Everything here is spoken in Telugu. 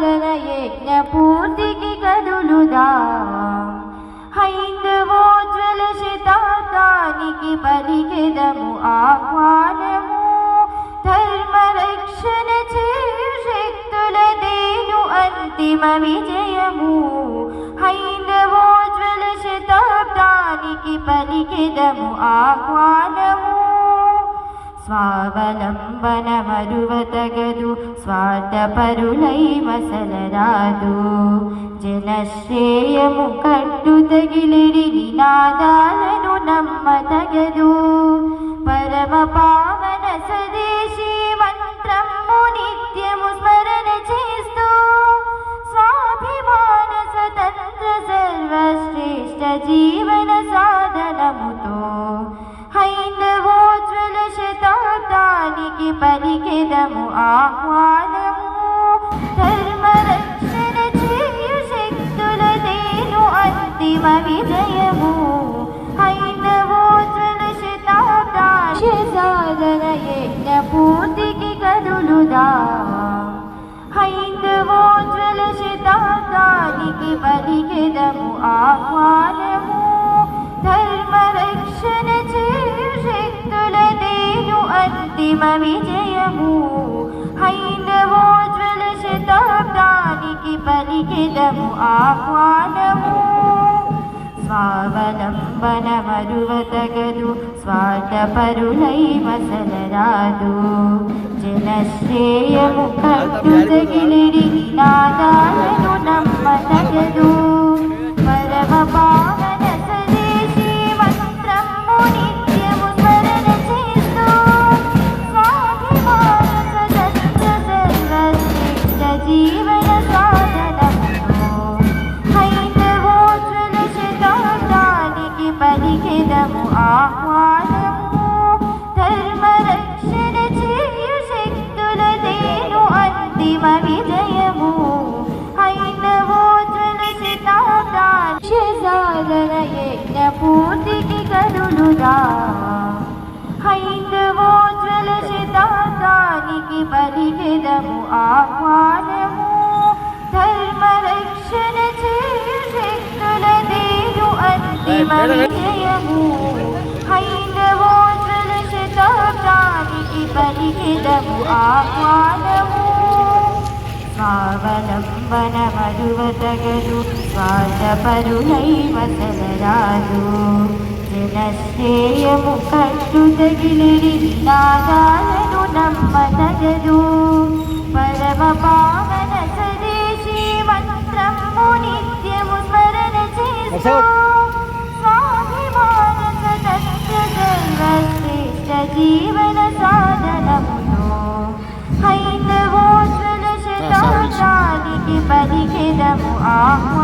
సాధన యజ్ఞ పూర్తికి కదులుదా? హైందవోజ్వల శతాబ్దానికి పలికెదము ఆహ్వానము. ధర్మ రక్షణ చేయు శక్తుల దేను అంతిమ విజయము. హైందవోజ్వల శతాబ్దానికి పలికెదము ఆహ్వానము. స్వావలంబన మరువతగదు స్వార్థపరులై మసలరాదు జనశ్రేయము కట్టు తగిలిడి నినాదాలను నమ్మతగదు. పరమ పావన స్వదేశీ మంత్రము నిత్యము స్మరణ చేస్తూ స్వాభిమాన స్వతంత్ర సర్వశ్రేష్ఠ జీవన సాధనముతో శతాబ్దానికి పలికెదము ఆహ్వానము. ధర్మ రక్షణ చేయు శక్తుల దేను అంతిమ విజయము. హైందవోజ్వల శతాబ్దానికి సాధన యజ్ఞ పూర్తికి కదులుదా. హైందవోజ్వల శతాబ్దానికి పలికెదము ఆహ్వానము అంతిమ విజయము. హైందవోజ్వల శతాబ్దానికి పలికెదము ఆహ్వానము. స్వావలంబన మరువతగదు స్వార్థపరులై మసలరాదు జనశ్రేయము కట్టు తగిలిడి నినాదాలను పలికెదము ఆహ్వానము ధర్మ రక్షణ చేయు శక్తుల దేను అంతిమ విజయము హైందవోజ్వల శతాబ్దానికి సాధన యజ్ఞ పూర్తికి కదులుదా హైందవోజ్వల శతాబ్దానికి పలికెదము ఆహ్వానము ధర్మ రక్షణ చేయు శక్తుల దేను అంతిమ విజయము హైందవోజ్వల శతాబ్దానికి పలికెదము ఆహ్వానము స్వావలంబన మరువతగదు స్వార్థపరులై మసలరాదు జనశ్రేయము కట్టు తగిలిడి నినాదాలను నమ్మతగదు పరమ పావన సదేశీ మంత్రము నిత్యము స్మరణ చేస్తూ జీవన సాధనముతో హైందవోజ్వల శతాబ్దానికి పలికెదము ధర్మ